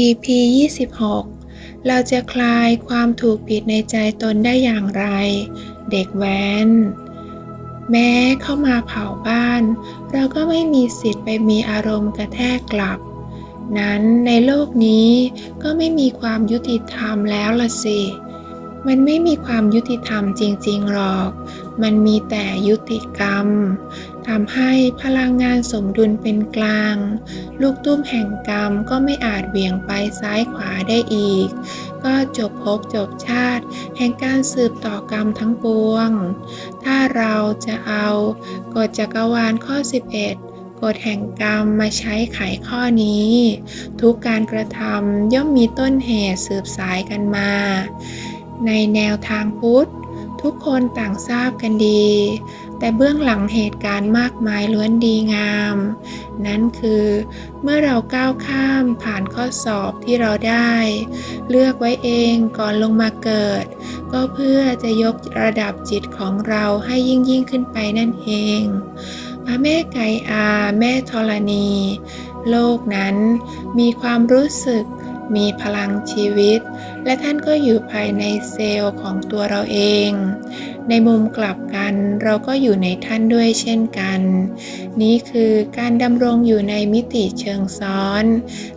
EP 26 เราจะคลายความถูกผิดในใจตนได้อย่างไร เด็กแว้น แม้เข้ามาเผาบ้าน เราก็ไม่มีสิทธิ์ไปมีอารมณ์กระแทกกลับ นั้นในโลกนี้ก็ไม่มีความยุติธรรมแล้วละสิ มันไม่มีความยุติธรรมจริงๆหรอก มันมีแต่ยุติกรรม ทำให้พลังงานสมดุลเป็นกลาง ลูกตุ้มแห่งกรรมก็ไม่อาจเบี่ยงไปซ้ายขวาได้อีก ก็จบภพจบชาติ แห่งการสืบต่อกรรมทั้งปวง ถ้าเราจะเอากฎจักรวาลข้อ 11กฎแห่งกรรมมาใช้ไขข้อนี้ ทุกการกระทำย่อมมีต้นเหตุสืบสายกันมา ในแนวทางพุทธ ทุกคนต่างทราบกันดี แต่เบื้องหลังเหตุการณ์มากมายล้วนดีงาม นั่นคือเมื่อเราก้าวข้ามผ่านข้อสอบที่เราได้ เลือกไว้เองก่อนลงมาเกิด ก็เพื่อจะยกระดับจิตของเราให้ยิ่งยิ่งขึ้นไปนั่นเอง พระแม่ไก่อาแม่ธรณี โลกนั้นมีความรู้สึกมีพลังชีวิต และท่านก็อยู่ภายในเซลล์ของตัวเราเอง ในมุมกลับกันเราก็อยู่ในท่านด้วยเช่นกัน นี้คือการดำรงอยู่ในมิติเชิงซ้อน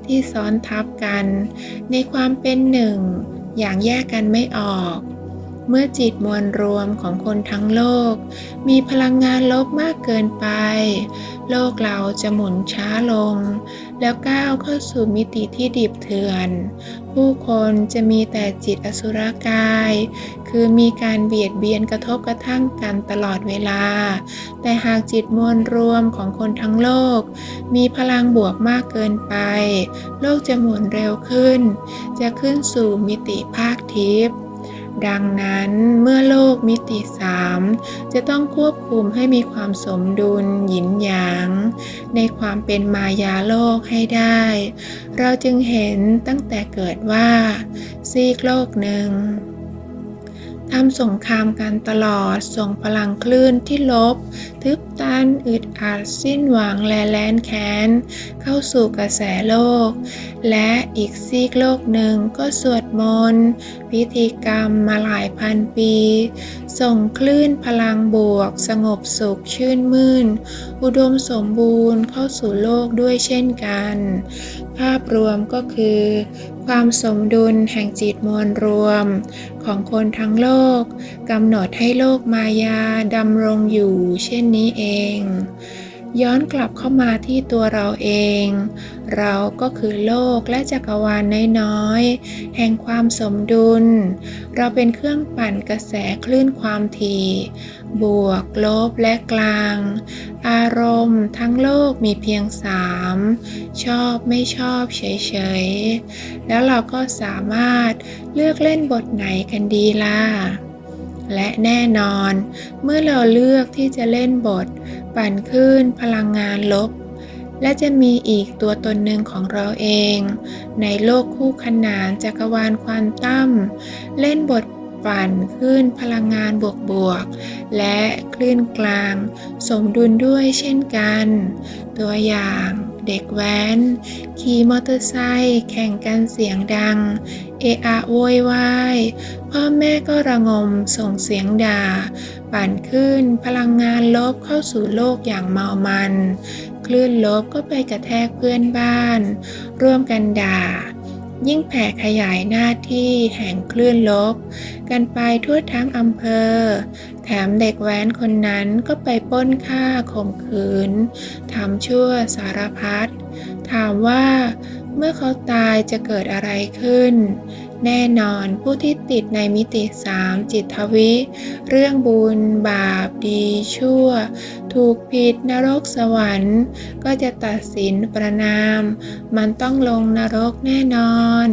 ที่ซ้อนทับกัน ในความเป็นหนึ่ง อย่างแยกกันไม่ออก เมื่อจิตมวลรวมของคนทั้งโลก มีพลังงานลบมากเกินไป โลกเราจะหมุนช้าลง แล้วก้าวเข้าสู่มิติที่ดิบเถื่อน ผู้คนจะมีแต่จิตอสุรกาย คือมีการเบียดเบียนกระทบกระทั่งกันตลอดเวลา แต่หากจิตมวลรวมของคนทั้งโลก มีพลังบวกมากเกินไป โลกจะหมุนเร็วขึ้น จะขึ้นสู่มิติภาคทิพย์ ดังนั้นเมื่อโลกมิติสามจะต้องควบคุมให้มีความสมดุลหยินหยาง ในความเป็นมายาโลกให้ได้ เราจึงเห็นตั้งแต่เกิดว่า ซีกโลกหนึ่งทำสงครามกันตลอดส่งพลังคลื่นที่ลบ ทึบ ตันอึดอัดสิ้นหวังและแลนแค้น เข้าสู่กระแสโลก และอีกซีกโลกหนึ่งก็สวดมนต์พิธีกรรมมาหลายพันปี ส่งคลื่นพลังบวก สงบสุขชื่นมื่น อุดมสมบูรณ์เข้าสู่โลกด้วยเช่นกัน ภาพรวมก็คือ ความสมดุลแห่งจิตมวลรวม ของคนทั้งโลกกำหนดให้โลกมายาดำรงอยู่ เช่นนี้เอง ย้อนกลับเข้ามาที่ตัวเราเอง เราก็คือโลกและจักรวาลน้อยๆแห่งความสมดุล เราเป็นเครื่องปั่นกระแสคลื่นความถี่ บวก ลบ และกลาง อารมณ์ทั้งโลกมีเพียงสามชอบไม่ชอบเฉยๆ แล้วเราก็สามารถเลือกเล่นบทไหนกันดีล่ะ และแน่นอน เมื่อเราเลือกที่จะเล่นบท ปั่นขึ้นพลังงานลบ และจะมีอีกตัวตนหนึ่งของเราเอง ในโลกคู่ขนานจักรวาลควอนตัมเล่นบท ปั่นขึ้นพลังงานบวกบวกๆและคลื่นกลาง สมดุลด้วยเช่นกัน ตัวอย่างเด็กแว้น ขี่มอเตอร์ไซค์แข่งกันเสียงดัง เอะอะโวยวายพ่อแม่ก็ระงมส่งเสียงด่า ปั่นขึ้นพลังงานลบเข้าสู่โลกอย่างเมามัน คลื่นลบก็ไปกระแทกเพื่อนบ้าน ร่วมกันด่า ยิ่งแผ่ขยายหน้าที่แห่งคลื่นลบ กันไปทั่วทั้งอำเภอ แถมเด็กแว้นคนนั้นก็ไปป้นฆ่าข่มขืนทำชั่วสารพัดถามว่าเมื่อเขาตายจะเกิดอะไรขึ้น แน่นอนผู้ที่ติดในมิติสามจิตทวิ เรื่องบุญ บาป ดีชั่ว ถูกผิดนรกสวรรค์ ก็จะตัดสินประนาม มันต้องลงนรกแน่นอน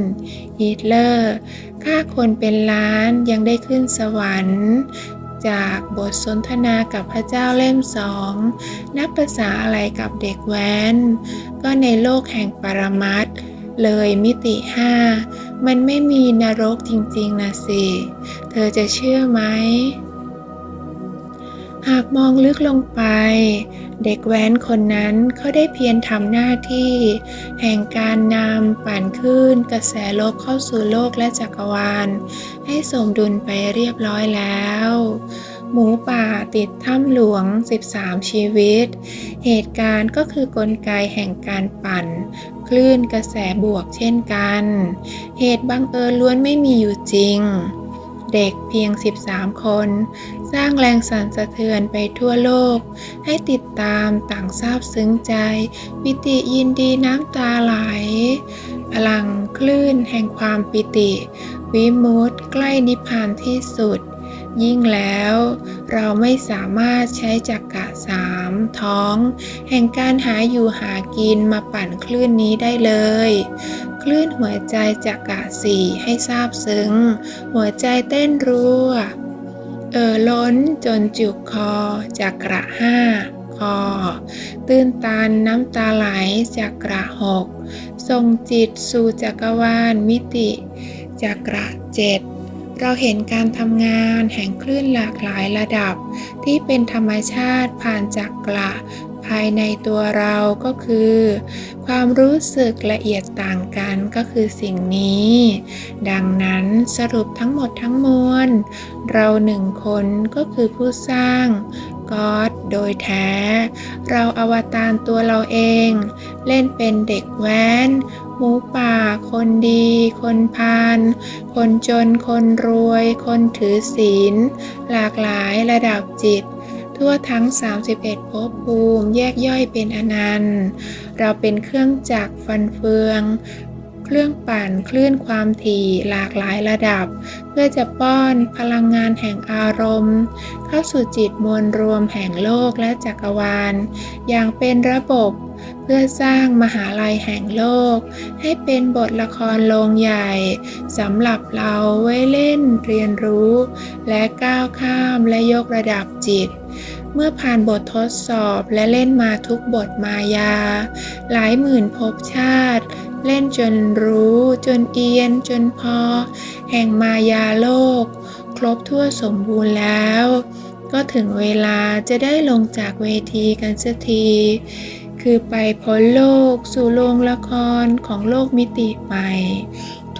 ฮิตเลอร์ฆ่าคนเป็นล้านยังได้ขึ้นสวรรค์ จากบทสนทนากับพระเจ้าเล่มสองนับภาษาอะไรกับเด็กแว้น ก็ในโลกแห่งปรมัตถ์เลยมิติห้า มันไม่มีนรกจริงๆนะสิ เธอจะเชื่อไหม หากมองลึกลงไป เด็กแว้นคนนั้นเขาได้เพียรทำหน้าที่ แห่งการนำปั่นขึ้นกระแสโลกเข้าสู่โลกและจักรวาล ให้สมดุลไปเรียบร้อยแล้ว หมูป่าติดถ้ำหลวง 13 ชีวิต เหตุการณ์ก็คือกลไกแห่งการปั่น คลื่นกระแสบวกเช่นกัน เหตุบังเอิญล้วนไม่มีอยู่จริง เด็กเพียง 13 คน สร้างแรงสั่นสะเทือนไปทั่วโลก ให้ติดตามต่างซาบซึ้งใจปิติยินดีน้ำตาไหล พลังคลื่นแห่งความปิติ วิมุตใกล้นิพพานที่สุด ยิ่งแล้วเราไม่สามารถใช้จักกะสามท้อง แห่งการหาอยู่หากินมาปั่นคลื่นนี้ได้เลย คลื่นหัวใจจักกะสี่ให้ทราบซึ้ง หัวใจเต้นรัวเอ่อล้นจนจุกคอจากกระห้าคอ ตื้นตันน้ำตาไหลจากระหกส่งจิตสู่จักรวาลมิติจากกระเจ็ด เราเห็นการทำงานแห่งคลื่นหลากหลายระดับ ที่เป็นธรรมชาติผ่านจักกระภายในตัวเราก็คือ ความรู้สึกละเอียดต่างกันก็คือสิ่งนี้ ดังนั้นสรุปทั้งหมดทั้งมวล เราหนึ่งคนก็คือผู้สร้างก็อดโดยแท้ เราอวตารตัวเราเอง เล่นเป็นเด็กแว้น หมูป่า คนดี คนพาลคนจน คนรวย คนถือศีล หลากหลายระดับจิต ทั่วทั้ง 31ภพภูมิแยกย่อยเป็นอนันต์ เราเป็นเครื่องจักรฟันเฟือง เครื่องปั่นคลื่นความถี่หลากหลายระดับ เพื่อจะป้อนพลังงานแห่งอารมณ์ เข้าสู่จิตมวลรวมแห่งโลกและจักรวาล อย่างเป็นระบบ เพื่อสร้างมหาลัยแห่งโลก ให้เป็นบทละครโรงใหญ่สำหรับเราไว้เล่นเรียนรู้ และก้าวข้ามและยกระดับจิต เมื่อผ่านบททดสอบและเล่นมาทุกบทมายา หลายหมื่นภพชาติ เล่นจนรู้จนเอียนจนพอ แห่งมายาโลก ครบทั่วสมบูรณ์แล้วก็ถึงเวลาจะได้ลงจากเวทีกันสักที คือไปพ้นโลกสู่โรงละครของโลกมิติใหม่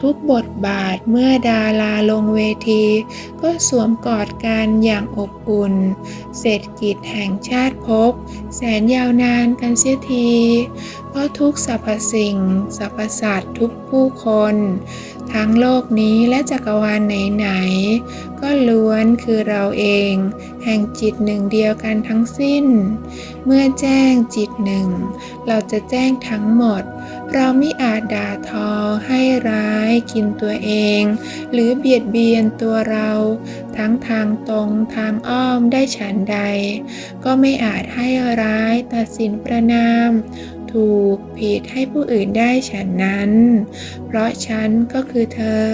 ทุกบทบาทเมื่อดาราลงเวที ก็สวมกอดกันอย่างอบอุ่น เศรษฐกิจแห่งชาติพบ แสนยาวนานกันเสียที เพราะทุกสรรพสิ่ง สรรพสัตว์ทุกผู้คน ทั้งโลกนี้และจักรวาลไหนๆก็ล้วนคือเราเอง แห่งจิตหนึ่งเดียวกันทั้งสิ้น เมื่อแจ้งจิตหนึ่ง เราจะแจ้งทั้งหมด เราไม่อาจด่าทอให้ร้ายกินตัวเอง หรือเบียดเบียนตัวเรา ทั้งทางตรงทางอ้อมได้ฉันใด ก็ไม่อาจให้ร้ายตัดสินประนาม ถูกผิดให้ผู้อื่นได้ฉันนั้น เพราะฉันก็คือเธอ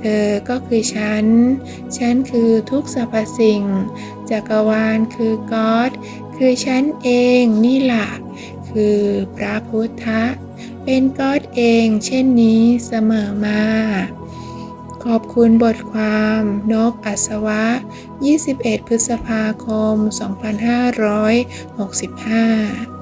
เธอก็คือฉัน ฉันคือทุกสรรพสิ่ง จักรวาลคือก๊อดคือฉันเองนี่แหละคือพระพุทธะ เป็นก๊อดเองเช่นนี้เสมอมา ขอบคุณบทความนกอัศวะ 21 พฤษภาคม 2565